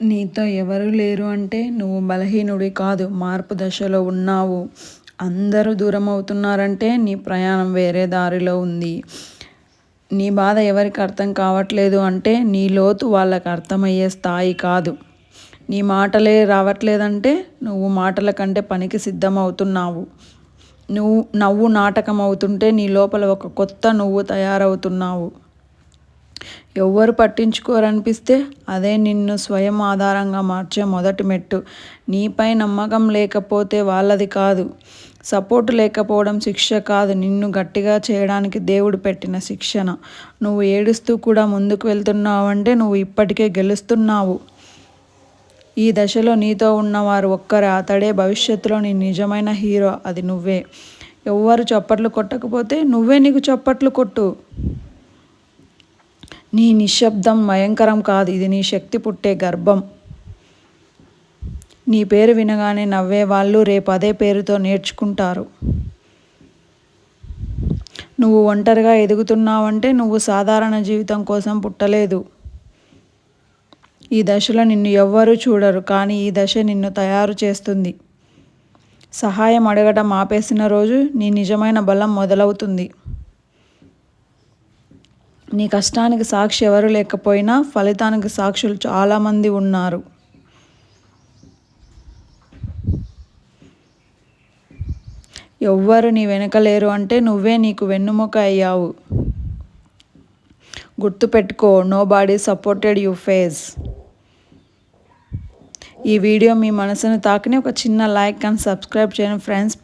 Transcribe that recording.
నీతో ఎవరు లేరు అంటే నువ్వు బలహీనుడి కాదు మార్పు దశలో ఉన్నావు. అందరూ దూరం అవుతున్నారంటే నీ ప్రయాణం వేరే దారిలో ఉంది. నీ బాధ ఎవరికి అర్థం కావట్లేదు అంటే నీ లోతు వాళ్ళకి అర్థమయ్యే స్థాయి కాదు. నీ మాటలే రావట్లేదంటే నువ్వు మాటల కంటే పనికి సిద్ధమవుతున్నావు. నువ్వు నవ్వు నాటకం అవుతుంటే నీ లోపల ఒక కొత్త నువ్వు తయారవుతున్నావు. ఎవ్వరు పట్టించుకోరనిపిస్తే అదే నిన్ను స్వయం ఆధారంగా మార్చే మొదటి మెట్టు. నీపై నమ్మకం లేకపోతే వాళ్ళది కాదు. సపోర్ట్ లేకపోవడం శిక్ష కాదు. నిన్ను గట్టిగా చేయడానికి దేవుడు పెట్టిన శిక్షణ. నువ్వు ఏడుస్తూ కూడా ముందుకు వెళ్తున్నావంటే నువ్వు ఇప్పటికే గెలుస్తున్నావు. ఈ దశలో నీతో ఉన్నవారు ఒక్కరే. అతడే భవిష్యత్తులో నీ నిజమైన హీరో. అది నువ్వే. ఎవ్వరు చప్పట్లు కొట్టకపోతే నువ్వే నీకు చప్పట్లు కొట్టు. నీ నిశ్శబ్దం భయంకరం కాదు. ఇది నీ శక్తి పుట్టే గర్భం. నీ పేరు వినగానే నవ్వే వాళ్ళు రేపు అదే పేరుతో నేర్చుకుంటారు. నువ్వు ఒంటరిగా ఎదుగుతున్నావంటే నువ్వు సాధారణ జీవితం కోసం పుట్టలేదు. ఈ దశలో నిన్ను ఎవ్వరూ చూడరు కానీ ఈ దశ నిన్ను తయారు చేస్తుంది. సహాయం అడగటం ఆపేసిన రోజు నీ నిజమైన బలం మొదలవుతుంది. నీ కష్టానికి సాక్షి ఎవరు లేకపోయినా ఫలితానికి సాక్షులు చాలామంది ఉన్నారు. ఎవ్వరు నీ వెనకలేరు అంటే నువ్వే నీకు వెన్నుముక అయ్యావు. గుర్తుపెట్టుకో nobody supported you face ఈ వీడియో మీ మనసును తాకిని ఒక చిన్న లైక్ అండ్ సబ్స్క్రైబ్ చేయండి. ఫ్రెండ్స్